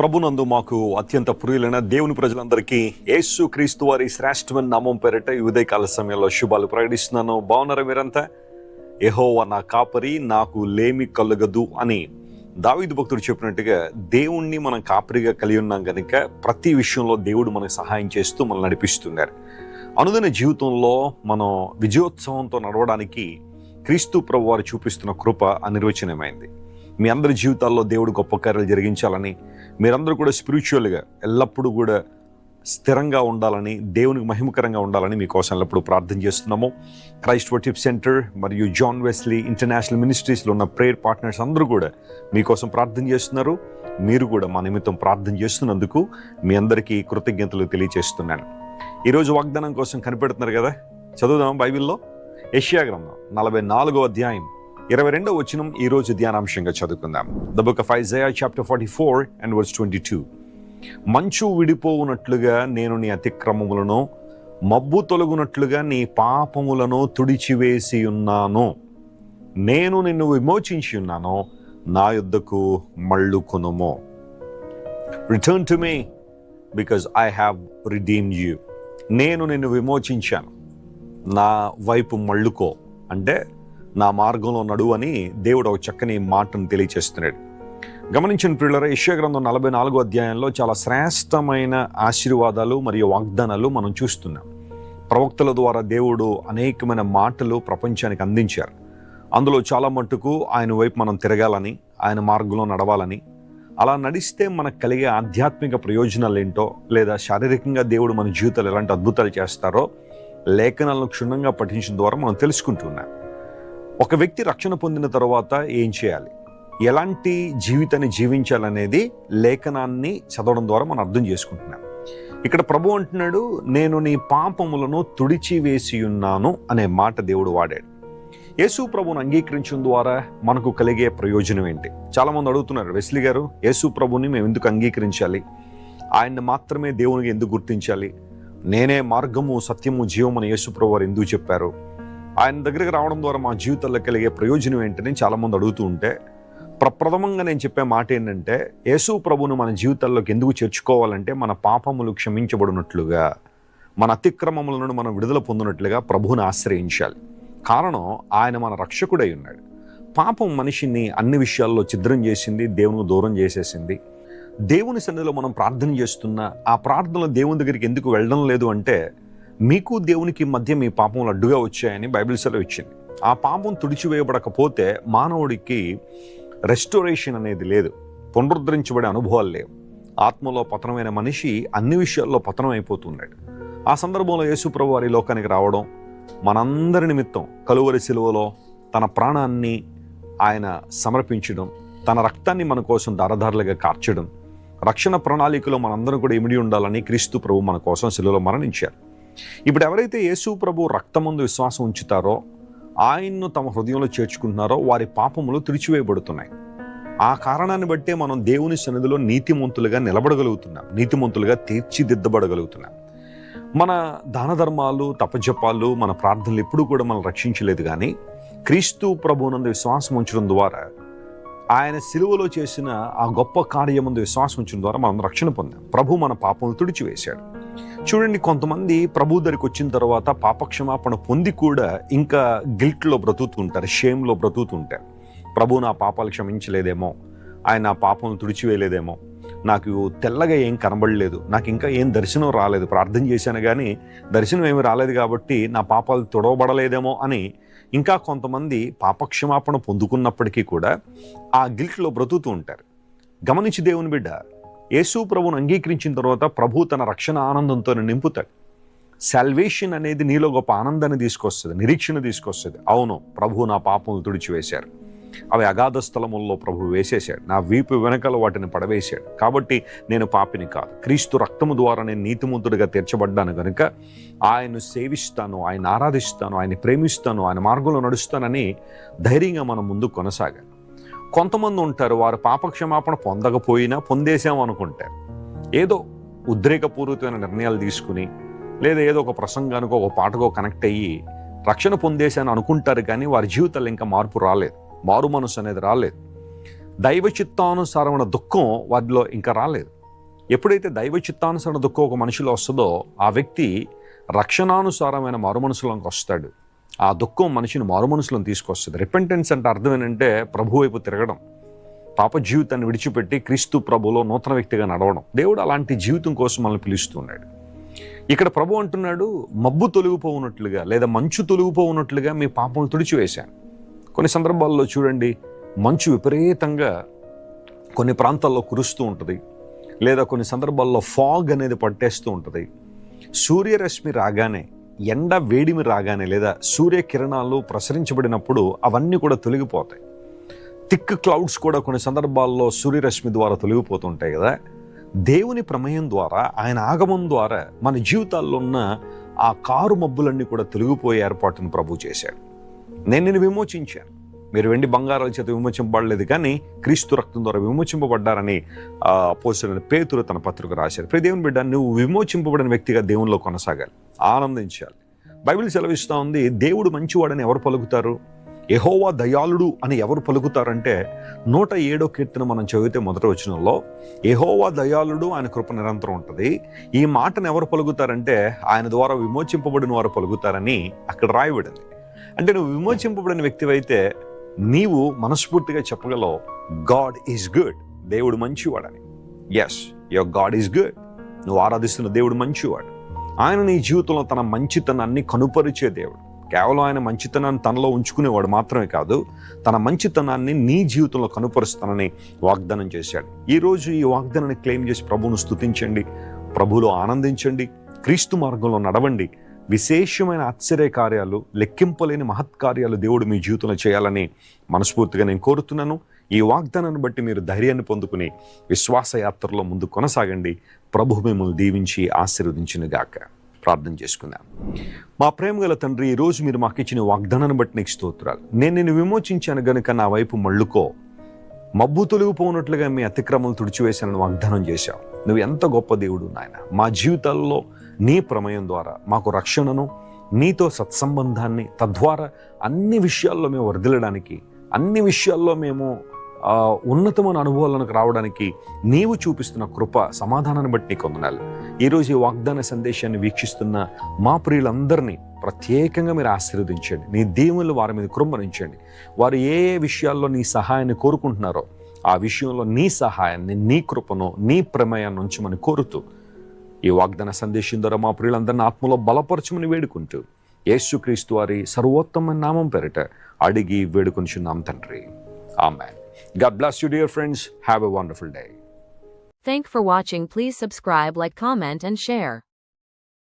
ప్రభునందు మాకు అత్యంత ప్రియులైన దేవుని ప్రజలందరికీ యేసు క్రీస్తు వారి శ్రేష్టమైన నామం పేరిట ఈ ఉదయకాల సమయంలో శుభాలు ప్రకటిస్తున్నాను. బాగున్నారా మీరంతా? ఎహోవా నా కాపరి నాకు లేమి కలగదు అని దావిద్ భక్తుడు చెప్పినట్టుగా దేవుణ్ణి మనం కాపరిగా కలిగి ఉన్నాం కనుక ప్రతి విషయంలో దేవుడు మనకు సహాయం చేస్తూ మనల్ని నడిపిస్తున్నారు. అనుదిన జీవితంలో మనం విజయోత్సవంతో నడవడానికి క్రీస్తు ప్రభు వారు చూపిస్తున్న కృప అనిర్వచనమైంది. మీ అందరి జీవితాల్లో దేవుడు గొప్ప కార్యాలు జరిగించాలని మీరందరూ కూడా స్పిరిచువల్గా ఎల్లప్పుడూ కూడా స్థిరంగా ఉండాలని దేవునికి మహిమకరంగా ఉండాలని మీకోసం ఎల్లప్పుడూ ప్రార్థన చేస్తున్నాము. క్రైస్ట్ వర్టిప్ సెంటర్ మరియు జాన్ వెస్లీ ఇంటర్నేషనల్ మినిస్ట్రీస్లో ఉన్న ప్రేయర్ పార్ట్నర్స్ అందరూ కూడా మీకోసం ప్రార్థన చేస్తున్నారు. మీరు కూడా మా నిమిత్తం ప్రార్థన చేస్తున్నందుకు మీ అందరికీ కృతజ్ఞతలు తెలియజేస్తున్నాను ఈరోజు వాగ్దానం కోసం కనిపెడుతున్నారు కదా? చదువుదాం బైబిల్లో. యెషయా గ్రంథం నలభై నాలుగో అధ్యాయం. ఇరవై రెండో వచనం ఈ రోజు ధ్యానాంశంగా చదువుకుందాం. The book of Isaiah chapter forty four and verse twenty two మంచు విడిపోవునట్లుగా నేను నీ అతిక్రమములను మబ్బు తొలగునట్లుగా నీ పాపములను తుడిచివేసి ఉన్నాను. నేను నిన్ను విమోచించి ఉన్నాను నా యుద్ధకు మళ్ళు కొనుము return to me because I have redeem you నేను నిన్ను విమోచించాను నా వైపు మళ్ళుకో. అంటే నా మార్గంలో నడువు అని దేవుడు ఒక చక్కని మాటను తెలియచేస్తున్నాడు. గమనించిన ప్రియులర యశ్వ గ్రంథం నలభై నాలుగో అధ్యాయంలో చాలా శ్రేష్టమైన ఆశీర్వాదాలు మరియు వాగ్దానాలు మనం చూస్తున్నాం. ప్రవక్తల ద్వారా దేవుడు అనేకమైన మాటలు ప్రపంచానికి అందించారు. అందులో చాలా మట్టుకు ఆయన వైపు మనం తిరగాలని ఆయన మార్గంలో నడవాలని అలా నడిస్తే మనకు కలిగే ఆధ్యాత్మిక ప్రయోజనాలు ఏంటో లేదా శారీరకంగా దేవుడు మన జీవితాలు ఎలాంటి అద్భుతాలు చేస్తారో లేఖనాలను క్షుణ్ణంగా పఠించడం ద్వారా మనం తెలుసుకుంటున్నాం ఒక వ్యక్తి రక్షణ పొందిన తర్వాత ఏం చేయాలి? ఎలాంటి జీవితాన్ని జీవించాలనేది లేఖనాన్ని చదవడం ద్వారా మనం అర్థం చేసుకుంటున్నాం. ఇక్కడ ప్రభు అంటున్నాడు నేను నీ పాపములను తుడిచి వేసి ఉన్నాను అనే మాట దేవుడు వాడాడు. యేసు ప్రభుని అంగీకరించడం ద్వారా మనకు కలిగే ప్రయోజనం ఏంటి? చాలామంది అడుగుతున్నారు వెస్లీ గారు యేసు ప్రభుని మేము ఎందుకు అంగీకరించాలి? ఆయన్ని మాత్రమే దేవునికి ఎందుకు గుర్తించాలి? నేనే మార్గము సత్యము జీవమని యేసు ప్రభు వారు ఎందుకు చెప్పారు? ఆయన దగ్గరికి రావడం ద్వారా మా జీవితాల్లో కలిగే ప్రయోజనం ఏంటని చాలామంది అడుగుతూ ఉంటే ప్రప్రథమంగా నేను చెప్పే మాట ఏంటంటే యేసు ప్రభును మన జీవితాల్లోకి ఎందుకు చేర్చుకోవాలంటే మన పాపములు క్షమించబడినట్లుగా మన అతిక్రమముల నుండి మనం విడుదల పొందినట్లుగా ప్రభువుని ఆశ్రయించాలి. కారణం ఆయన మన రక్షకుడై ఉన్నాడు. పాపం మనిషిని అన్ని విషయాల్లో ఛిద్రం చేసింది దేవుని దూరం చేసేసింది. దేవుని సన్నిధిలో మనం ప్రార్థన చేస్తున్న ఆ ప్రార్థనలో దేవుని దగ్గరికి ఎందుకు వెళ్ళడం లేదు అంటే మీకు దేవునికి మధ్య మీ పాపములు అడ్డుగా వచ్చాయని బైబిల్ సెలవు ఇచ్చింది. ఆ పాపం తుడిచివేయబడకపోతే మానవుడికి రెస్టోరేషన్ అనేది లేదు. పునరుద్ధరించబడే అనుభవాలు లేవు. ఆత్మలో పతనమైన మనిషి అన్ని విషయాల్లో పతనం అయిపోతున్నాడు ఆ సందర్భంలో యేసుప్రభు వారి లోకానికి రావడం మనందరి నిమిత్తం కలువరి శిలువలో తన ప్రాణాన్ని ఆయన సమర్పించడం తన రక్తాన్ని మన కోసం దారధారలుగా కార్చడం రక్షణ ప్రణాళికలో మనందరం కూడా ఇమిడి ఉండాలని క్రీస్తు ప్రభు మన కోసం శిలువలో మరణించారు. ఇప్పుడు ఎవరైతే యేసు ప్రభు రక్తమందు విశ్వాసం ఉంచుతారో ఆయన్ను తమ హృదయంలో చేర్చుకుంటున్నారో వారి పాపములు తుడిచివేయబడుతున్నాయి. ఆ కారణాన్ని బట్టే మనం దేవుని సన్నిధిలో నీతిమంతులుగా నిలబడగలుగుతున్నాం నీతిమంతులుగా తీర్చిదిద్దబడగలుగుతున్నాం. మన దాన ధర్మాలు తపజపాలు మన ప్రార్థనలు ఎప్పుడూ కూడా మనం రక్షించలేదు కానీ క్రీస్తు ప్రభునందు విశ్వాసం ఉంచడం ద్వారా ఆయన సిలువలో చేసిన ఆ గొప్ప కార్యముందు విశ్వాసం ఉంచడం ద్వారా మనం రక్షణ పొందాం. ప్రభు మన పాపములు తుడిచివేశాడు. చూడండి కొంతమంది ప్రభు దగ్గరికి వచ్చిన తర్వాత పాపక్షమాపణ పొంది కూడా ఇంకా గిల్ట్లో బ్రతుకుతుంటారు షేమ్లో బ్రతుకుతుంటారు. ప్రభు నా పాపాలు క్షమించలేదేమో ఆయన నా పాపం తుడిచివేయలేదేమో నాకు తెల్లగా ఏం కనబడలేదు నాకు ఇంకా ఏం దర్శనం రాలేదు ప్రార్థన చేశాను కానీ దర్శనం ఏమి రాలేదు కాబట్టి నా పాపాలు తొడవబడలేదేమో అని ఇంకా కొంతమంది పాపక్షమాపణ పొందుకున్నప్పటికీ కూడా ఆ గిల్ట్లో బ్రతుకుతూ ఉంటారు. గమనించి దేవుని బిడ్డ యేసు ప్రభువును అంగీకరించిన తర్వాత ప్రభు తన రక్షణ ఆనందంతో నింపుతాడు. సాల్వేషన్ అనేది నీలో గొప్ప ఆనందాన్ని తీసుకొస్తుంది నిరీక్షణ తీసుకొస్తుంది. అవును ప్రభు నా పాపములు తుడిచివేశారు. అవి అగాధ స్థలముల్లో ప్రభు వేసేశాడు. నా వీపు వెనకల వాటిని పడవేశాడు. కాబట్టి నేను పాపిని కాదు. క్రీస్తు రక్తము ద్వారా నేను నీతిమంతుడిగా తీర్చబడ్డాను కనుక ఆయన్ను సేవిస్తాను ఆయన ఆరాధిస్తాను ఆయన ప్రేమిస్తాను ఆయన మార్గంలో నడుస్తానని ధైర్యంగా మనం ముందు కొనసాగాలి. కొంతమంది ఉంటారు వారు పాపక్షమాపణ పొందకపోయినా పొందేశాం అనుకుంటారు ఏదో ఉద్రేకపూరితమైన నిర్ణయాలు తీసుకుని లేదా ఏదో ఒక ప్రసంగానికో ఒక పాటకో కనెక్ట్ అయ్యి రక్షణ పొందేశాను అనుకుంటారు కానీ వారి జీవితాల్లో ఇంకా మార్పు రాలేదు. మారు మనసు అనేది రాలేదు. దైవ చిత్తానుసారమైన దుఃఖం వారిలో ఇంకా రాలేదు. ఎప్పుడైతే దైవ చిత్తానుసరణ దుఃఖం ఒక మనిషిలో వస్తుందో ఆ వ్యక్తి రక్షణానుసారమైన మారుమనసులోకి వస్తాడు. ఆ దుఃఖం మనిషిని మారుమనసులను తీసుకొస్తుంది. రిపెంటెన్స్ అంటే అర్థం ఏంటంటే ప్రభు వైపు తిరగడం. పాప జీవితాన్ని విడిచిపెట్టి క్రీస్తు ప్రభులో నూతన వ్యక్తిగా నడవడం. దేవుడు అలాంటి జీవితం కోసం మనల్ని పిలుస్తున్నాడు ఇక్కడ ప్రభు అంటున్నాడు మబ్బు తొలగిపోవున్నట్లుగా లేదా మంచు తొలగిపోవున్నట్లుగా మీ పాపం తుడిచివేశాను. కొన్ని సందర్భాల్లో చూడండి మంచు విపరీతంగా కొన్ని ప్రాంతాల్లో కురుస్తూ ఉంటుంది. లేదా కొన్ని సందర్భాల్లో ఫాగ్ అనేది పట్టేస్తూ ఉంటుంది. సూర్యరశ్మి రాగానే ఎండ వేడిమి రాగానే లేదా సూర్యకిరణాలు ప్రసరించబడినప్పుడు అవన్నీ కూడా తొలగిపోతాయి. థిక్ క్లౌడ్స్ కూడా కొన్ని సందర్భాల్లో సూర్యరశ్మి ద్వారా తొలగిపోతుంటాయి కదా. దేవుని ప్రమేయం ద్వారా ఆయన ఆగమం ద్వారా మన జీవితాల్లో ఉన్న ఆ కారు మబ్బులన్నీ కూడా తొలగిపోయే ఏర్పాటును ప్రభు చేశాడు. నేను నిన్ను విమోచించాను. మీరు వెండి బంగారాల చేత విమోచింపబడలేదు కానీ క్రీస్తు రక్తం ద్వారా విమోచింపబడ్డారని పోస్టులైన పేతురు తన పత్రిక రాశారు. ప్రతి దేవుని బిడ్డ నువ్వు విమోచింపబడిన వ్యక్తిగా దేవునిలో కొనసాగాలి ఆనందించాలి. బైబిల్ సెలవిస్తూ ఉంది దేవుడు మంచివాడని ఎవరు పలుకుతారు? ఎహోవా దయాళుడు అని ఎవరు పలుకుతారంటే నూట ఏడో కీర్తన మనం చదివితే మొదటి వచనంలో ఎహోవా దయాళుడు ఆయన కృప నిరంతరం ఉంటుంది. ఈ మాటను ఎవరు పలుకుతారంటే ఆయన ద్వారా విమోచింపబడిన వారు పలుకుతారని అక్కడ రాయబడింది. అంటే నువ్వు విమోచింపబడిన వ్యక్తివైతే నీవు మనస్ఫూర్తిగా చెప్పగలవు గాడ్ ఈజ్ గుడ్ దేవుడు మంచివాడని. Yes your God is good నువ్వు ఆరాధిస్తున్న దేవుడు మంచివాడు. ఆయన నీ జీవితంలో తన మంచితనాన్ని కనుపరిచే దేవుడు. కేవలం ఆయన మంచితనాన్ని తనలో ఉంచుకునేవాడు మాత్రమే కాదు తన మంచితనాన్ని నీ జీవితంలో కనుపరుస్తానని వాగ్దానం చేశాడు. ఈరోజు ఈ వాగ్దానాన్ని క్లెయిమ్ చేసి ప్రభువును స్తుతించండి ప్రభువులో ఆనందించండి క్రీస్తు మార్గంలో నడవండి విశేషమైన ఆశ్చర్య కార్యాలు లెక్కింపలేని మహత్కార్యాలు దేవుడు మీ జీవితంలో చేయాలని మనస్ఫూర్తిగా నేను కోరుతున్నాను. ఈ వాగ్దానాన్ని బట్టి మీరు ధైర్యాన్ని పొందుకుని విశ్వాస యాత్రలో ముందు కొనసాగండి. ప్రభు మిమ్మల్ని దీవించి ఆశీర్వదించిన గాక ప్రార్థన చేసుకుందాం. మా ప్రేమ గల తండ్రి ఈరోజు మీరు మాకు ఇచ్చిన వాగ్దానాన్ని బట్టి నీకు స్తోత్రాలు. నేను నిన్ను విమోచించాను గనుక నా వైపు మళ్ళుకో. మబ్బు తొలగిపోనట్లుగా మీ అతిక్రమలు తుడిచివేశానని వాగ్దానం చేశావు. నువ్వు ఎంత గొప్ప దేవుడు నాయన. మా జీవితాల్లో నీ ప్రమేయం ద్వారా మాకు రక్షణను నీతో సత్సంబంధాన్ని తద్వారా అన్ని విషయాల్లో మేము వర్దిలడానికి అన్ని విషయాల్లో మేము ఉన్నతమైన అనుభవాలకు రావడానికి నీవు చూపిస్తున్న కృప సమాధానాన్ని బట్టి నీకు వందనాలు. ఈరోజు ఈ వాగ్దాన సందేశాన్ని వీక్షిస్తున్న మా ప్రియులందరినీ ప్రత్యేకంగా మీరు ఆశీర్వదించండి. నీ దేవుళ్ళు వారి మీద కృంభరించండి. వారు ఏ ఏ విషయాల్లో నీ సహాయాన్ని కోరుకుంటున్నారో ఆ విషయంలో నీ సహాయాన్ని నీ కృపను నీ ప్రమేయాన్ని ఉంచమని కోరుతూ ఈ వాగ్దాన సందేశం ద్వారా మా ప్రియులందరినీ ఆత్మలో బలపరచమని వేడుకుంటూ యేసుక్రీస్తు వారి సర్వోత్తమ నామం పేరిట అడిగి వేడుకొనిచున్నాం తండ్రి ఆమె God bless you, dear friends. Have a wonderful day. Thank for watching please subscribe like comment and share.